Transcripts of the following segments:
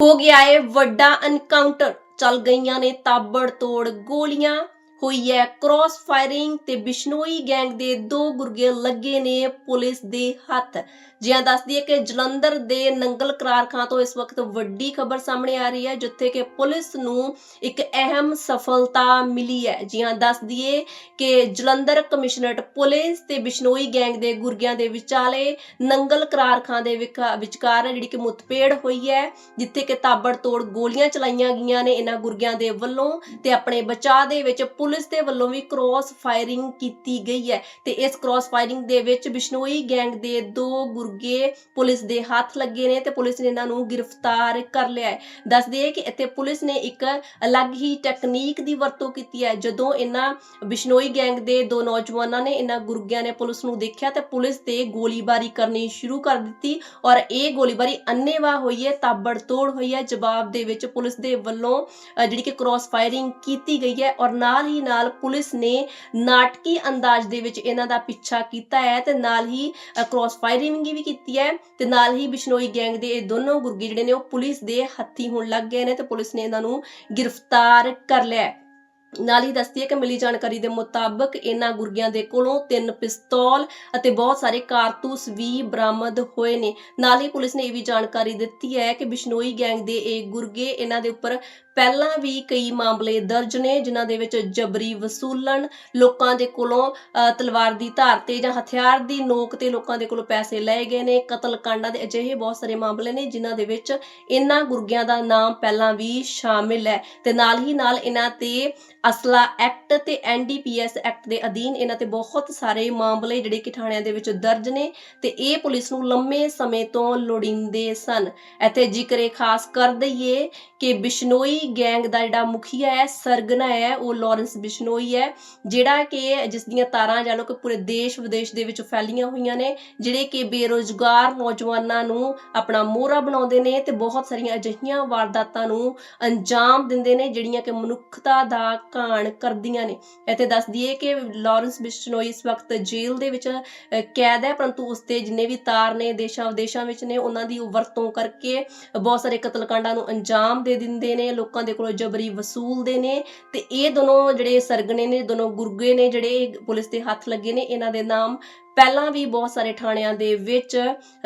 ਹੋ ਗਿਆ ਏ ਵੱਡਾ ਐਨਕਾਊਂਟਰ ਚੱਲ ਗਈਆਂ ਨੇ ਤਾਬੜ ਤੋੜ ਗੋਲੀਆਂ। ਹੋਈ ਹੈ। ਕ੍ਰਾਸ ਫਾਇਰਿੰਗ ਤੇ ਬਿਸ਼ਨੋਈ ਗੈਂਗ ਦੇ ਦੋ ਗੁਰਗੇ ਲੱਗੇ ਨੇ ਪੁਲਿਸ ਦੇ ਹੱਥ। ਜਿਹਾਂ ਦੱਸਦੀ ਹੈ ਕਿ ਜਲੰਧਰ ਦੇ ਨੰਗਲ ਕਰਾਰ ਤੋਂ ਇਸ ਵਕਤ ਵੱਡੀ ਖਬਰ ਸਾਹਮਣੇ ਆ ਰਹੀ ਹੈ, ਜਿੱਥੇ ਕਿ ਪੁਲਿਸ ਨੂੰ ਇੱਕ ਅਹਿਮ ਸਫਲਤਾ ਮਿਲੀ ਹੈ। ਜਿਹਾਂ ਦੱਸਦੀ ਹੈ ਕਿ ਜਲੰਧਰ ਕਮਿਸ਼ਨਰੇਟ ਪੁਲਿਸ ਤੇ ਬਿਸ਼ਨੋਈ ਗੈਂਗ ਦੇ ਗੁਰਗਿਆਂ ਦੇ ਵਿਚਾਲੇ ਨੰਗਲ ਕਰਾਰ ਖਾਂ ਦੇ ਵਿਕਾ- ਵਿਚਕਾਰ ਜਿਹੜੀ ਕਿ ਮੁੱਠਭੇੜ ਹੋਈ ਹੈ, ਜਿੱਥੇ ਕਿ ਤਾਬੜਤੋੜ ਗੋਲੀਆਂ ਚਲਾਈਆਂ ਗਈਆਂ ਨੇ ਇਹਨਾਂ ਗੁਰਗਿਆਂ ਦੇ ਵੱਲੋਂ ਤੇ ਆਪਣੇ ਬਚਾਅ ਦੇ ਵਿੱਚ ਪੁਲਿਸ ਦੇ ਵੱਲੋਂ ਵੀ ਕ੍ਰਾਸ ਫਾਇਰਿੰਗ ਕੀਤੀ ਗਈ ਹੈ ਤੇ ਇਸ ਕ੍ਰਾਸ ਫਾਇਰਿੰਗ ਦੇ ਵਿੱਚ ਬਿਸ਼ਨੋਈ ਗੈਂਗ ਦੇ ਦੋ ਗੁਰਗੇ ਪੁਲਿਸ ਦੇ ਹੱਥ ਲੱਗੇ ਨੇ ਤੇ ਪੁਲਿਸ ਨੇ ਇਹਨਾਂ ਨੂੰ ਗ੍ਰਿਫਤਾਰ ਕਰ ਲਿਆ ਹੈ। ਦੱਸਦੇ ਹੈ ਕਿ ਇੱਥੇ ਪੁਲਿਸ ਨੇ ਇੱਕ ਅਲੱਗ ਹੀ ਟੈਕਨੀਕ ਦੀ ਵਰਤੋਂ ਕੀਤੀ ਹੈ। ਜਦੋਂ ਇਹਨਾਂ ਬਿਸ਼ਨੋਈ ਗੈਂਗ ਦੇ ਦੋ ਨੌਜਵਾਨਾਂ ਨੇ ਇਹਨਾਂ ਗੁਰਗਿਆਂ ਨੇ ਪੁਲਿਸ ਨੂੰ ਦੇਖਿਆ ਤੇ ਪੁਲਿਸ ਤੇ ਗੋਲੀਬਾਰੀ ਕਰਨੀ ਸ਼ੁਰੂ ਕਰ ਦਿੱਤੀ ਔਰ ਇਹ ਗੋਲੀਬਾਰੀ ਅੰਨੇਵਾਹ ਹੋਈ ਹੈ ਤਾਬੜਤੋੜ ਹੋਈ ਹੈ। ਜਵਾਬ ਦੇ ਵਿੱਚ ਪੁਲਿਸ ਦੇ ਵੱਲੋਂ ਅ, ਜਿਹੜੀ ਕਿ ਕ੍ਰਾਸ ਫਾਇਰਿੰਗ ਕੀਤੀ ਗਈ ਹੈ ਔਰ ਨਾਲ ਹੀ ਨਾਲ ਪੁਲਿਸ ਨੇ ਨਾਟਕੀ ਅੰਦਾਜ਼ ਦੇ ਵਿੱਚ ਇਹਨਾਂ ਦਾ ਪਿੱਛਾ ਕੀਤਾ ਹੈ ਤੇ ਨਾਲ ਹੀ ਕ੍ਰਾਸ ਫਾਇਰਿੰਗ ਵੀ ਕੀਤੀ ਹੈ ਤੇ ਨਾਲ ਹੀ ਬਿਸ਼ਨੋਈ ਗੈਂਗ ਦੇ ਇਹ ਦੋਨੋਂ ਗੁਰਗੇ ਜਿਹੜੇ ਨੇ ਉਹ ਪੁਲਿਸ ਦੇ ਹੱਥੀ ਹੋਣ ਲੱਗ ਗਏ ਨੇ ਤੇ ਪੁਲਿਸ ਨੇ ਇਹਨਾਂ ਨੂੰ ਗ੍ਰਿਫਤਾਰ ਕਰ ਲਿਆ ਨਾਲ ਹੀ ਦੱਸਦੀ ਹੈ ਕਿ ਮਿਲੀ ਜਾਣਕਾਰੀ ਦੇ ਮੁਤਾਬਕ ਇਹਨਾਂ ਗੁਰਗੀਆਂ ਦੇ ਕੋਲੋਂ ਤਿੰਨ ਪਿਸਤੌਲ ਅਤੇ ਬਹੁਤ ਸਾਰੇ ਕਾਰਤੂਸ ਵੀ ਬਰਾਮਦ ਹੋਏ ਨੇ। ਨਾਲ ਹੀ ਪੁਲਿਸ ਨੇ ਇਹ ਵੀ ਜਾਣਕਾਰੀ ਦਿੱਤੀ ਹੈ ਕਿ ਬਿਸ਼ਨੋਈ ਗੈਂਗ ਦੇ ਇਹ ਗੁਰਗੇ ਇਹਨਾਂ ਦੇ ਉੱਪਰ ਪਹਿਲਾਂ ਵੀ ਕਈ ਮਾਮਲੇ ਦਰਜ ਨੇ, ਜਿਨ੍ਹਾਂ ਦੇ ਵਿੱਚ ਜਬਰੀ ਵਸੂਲਣ ਲੋਕਾਂ ਦੇ ਕੋਲੋਂ ਤਲਵਾਰ ਦੀ ਧਾਰ ਤੇ ਜਾਂ ਹਥਿਆਰ ਦੀ ਨੋਕ ਤੇ ਲੋਕਾਂ ਦੇ ਕੋਲੋਂ ਪੈਸੇ ਲਏ ਗਏ ਨੇ। ਕਤਲ ਕਾਂਡਾਂ ਦੇ ਅਜਿਹੇ ਬਹੁਤ ਸਾਰੇ ਮਾਮਲੇ ਨੇ, ਜਿਨ੍ਹਾਂ ਦੇ ਵਿੱਚ ਇਹਨਾਂ ਗੁਰਗਿਆਂ ਦਾ ਨਾਮ ਪਹਿਲਾਂ ਵੀ ਸ਼ਾਮਿਲ ਹੈ। ਤੇ ਨਾਲ ਹੀ ਨਾਲ ਇਹਨਾਂ ਤੇ ਅਸਲਾ ਐਕਟ ਤੇ ਐਨਡੀਪੀਐਸ ਐਕਟ ਦੇ ਅਧੀਨ ਇਹਨਾਂ ਤੇ ਬਹੁਤ ਸਾਰੇ ਮਾਮਲੇ ਜਿਹੜੇ ਕਿ ਥਾਣਿਆਂ ਦੇ ਵਿੱਚ ਦਰਜ ਨੇ ਤੇ ਇਹ ਪੁਲਿਸ ਨੂੰ ਲੰਮੇ ਸਮੇਂ ਤੋਂ ਲੋੜੀਂਦੇ ਸਨ। ਇੱਥੇ ਜ਼ਿਕਰੇ ਖਾਸ ਕਰ ਦਈਏ ਕਿ ਬਿਸ਼ਨੋਈ ਗੈਂਗ ਦਾ ਜਿਹੜਾ ਮੁਖੀਆ ਹੈ, ਸਰਗਨਾ ਹੈ, ਉਹ ਲਾਰੈਂਸ ਬਿਸ਼ਨੋਈ ਹੈ, ਜਿਹੜਾ ਕਿ ਜਿਸ ਦੀਆਂ ਤਾਰਾਂ ਜਾਨੋ ਕਿ ਪੂਰੇ ਦੇਸ਼ ਵਿਦੇਸ਼ ਦੇ ਵਿੱਚ ਫੈਲੀਆਂ ਹੋਈਆਂ ਨੇ, ਜਿਹੜੇ ਕਿ ਬੇਰੋਜ਼ਗਾਰ ਨੌਜਵਾਨਾਂ ਨੂੰ ਆਪਣਾ ਮੋਹਰਾ ਬਣਾਉਂਦੇ ਨੇ ਤੇ ਬਹੁਤ ਸਾਰੀਆਂ ਅਜਿਹੀਆਂ ਵਾਰਦਾਤਾਂ ਨੂੰ ਅੰਜਾਮ ਦਿੰਦੇ ਨੇ, ਜਿਹੜੀਆਂ ਕਿ ਮਨੁੱਖਤਾ ਦਾ ਘਾਣ ਕਰਦੀਆਂ ਨੇ। ਇੱਥੇ ਦੱਸ ਦਈਏ ਕਿ ਲਾਰੈਂਸ ਬਿਸ਼ਨੋਈ ਇਸ ਵਕਤ ਜੇਲ੍ਹ ਦੇ ਵਿੱਚ ਕੈਦ ਹੈ, ਪਰੰਤੂ ਉਸ ਤੇ ਜਿੰਨੇ ਵੀ ਤਾਰ ਨੇ ਦੇਸ਼ਾਂ ਵਿਦੇਸ਼ਾਂ ਵਿੱਚ ਨੇ, ਉਹਨਾਂ ਦੀ ਵਰਤੋਂ ਕਰਕੇ ਬਹੁਤ ਸਾਰੇ ਕਤਲकांडां ਨੂੰ ਅੰਜਾਮ ਦੇ ਦਿੰਦੇ ਨੇ, ਲੋਕ ਲੋਕਾਂ ਦੇ ਕੋਲੋਂ ਜਬਰੀ ਵਸੂਲਦੇ ਨੇ ਤੇ ਇਹ ਦੋਨੋਂ ਜਿਹੜੇ ਸਰਗਣੇ ਨੇ, ਦੋਨੋਂ ਗੁਰਗੇ ਨੇ ਜਿਹੜੇ ਪੁਲਿਸ ਦੇ ਹੱਥ ਲੱਗੇ ਨੇ, ਇਹਨਾਂ ਦੇ ਨਾਮ ਪਹਿਲਾਂ ਵੀ ਬਹੁਤ ਸਾਰੇ ਥਾਣਿਆਂ ਦੇ ਵਿੱਚ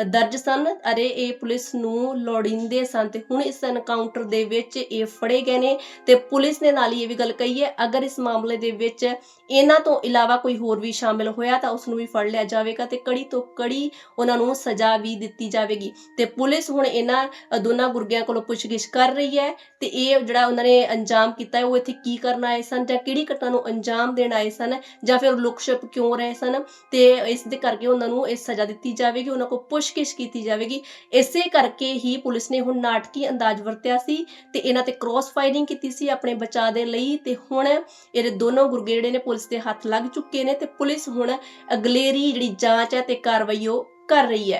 ਦਰਜ ਸਨ। ਅਰੇ, ਇਹ ਪੁਲਿਸ ਨੂੰ ਲੋੜੀਂਦੇ ਸਨ ਤੇ ਹੁਣ ਇਸ ਐਨਕਾਊਂਟਰ ਦੇ ਵਿੱਚ ਇਹ ਫੜੇ ਗਏ ਨੇ ਤੇ ਪੁਲਿਸ ਨੇ ਨਾਲ ਹੀ ਇਹ ਵੀ ਗੱਲ ਕਹੀ ਹੈ, ਅਗਰ ਇਸ ਮਾਮਲੇ ਦੇ ਵਿੱਚ ਇਹਨਾਂ ਤੋਂ ਇਲਾਵਾ ਕੋਈ ਹੋਰ ਵੀ ਸ਼ਾਮਿਲ ਹੋਇਆ ਤਾਂ ਉਸ ਨੂੰ ਵੀ ਫੜ ਲਿਆ ਜਾਵੇਗਾ ਤੇ ਕੜੀ ਤੋਂ ਕੜੀ ਉਹਨਾਂ ਨੂੰ ਸਜ਼ਾ ਵੀ ਦਿੱਤੀ ਜਾਵੇਗੀ। ਤੇ ਪੁਲਿਸ ਹੁਣ ਇਹਨਾਂ ਦੋਨਾਂ ਗੁਰਗਿਆਂ ਕੋਲੋਂ ਪੁੱਛਗਿੱਛ ਕਰ ਰਹੀ ਹੈ ਤੇ ਇਹ ਜਿਹੜਾ ਉਹਨਾਂ ਨੇ ਅੰਜਾਮ ਕੀਤਾ ਹੈ, ਉਹ ਇੱਥੇ ਕੀ ਕਰਨ ਆਏ ਸਨ ਜਾਂ ਕਿਹੜੀ ਘਟਨਾ ਨੂੰ ਅੰਜਾਮ ਦੇਣ ਆਏ ਸਨ ਜਾਂ ਫਿਰ ਲੁਕਸ਼ਪ ਕਿਉਂ ਰਹੇ ਸਨ ਤੇ ਇਸ ਦੇ ਕਰਕੇ ਉਹਨਾਂ ਨੂੰ ਇਹ ਸਜ਼ਾ ਦਿੱਤੀ ਜਾਵੇਗੀ, ਉਹਨਾਂ ਕੋਲ ਪੁੱਛਗਿੱਛ ਕੀਤੀ ਜਾਵੇਗੀ। ਇਸੇ ਕਰਕੇ ਹੀ ਪੁਲਿਸ ਨੇ ਹੁਣ ਨਾਟਕੀ ਅੰਦਾਜ਼ ਵਰਤਿਆ ਸੀ ਤੇ ਇਹਨਾਂ ਤੇ ਕ੍ਰਾਸ ਫਾਇਰਿੰਗ ਕੀਤੀ ਸੀ ਆਪਣੇ ਬਚਾਅ ਦੇ ਲਈ ਤੇ ਹੁਣ ਇਹਦੇ ਦੋਨੋਂ ਗੁਰਗੇ ਜਿਹੜੇ ਨੇ ਪੁਲਿਸ ਦੇ ਹੱਥ ਲੱਗ ਚੁੱਕੇ ਨੇ ਤੇ ਪੁਲਿਸ ਹੁਣ ਅਗਲੇਰੀ ਜਿਹੜੀ ਜਾਂਚ ਹੈ ਤੇ ਕਾਰਵਾਈ ਉਹ ਕਰ ਰਹੀ ਹੈ।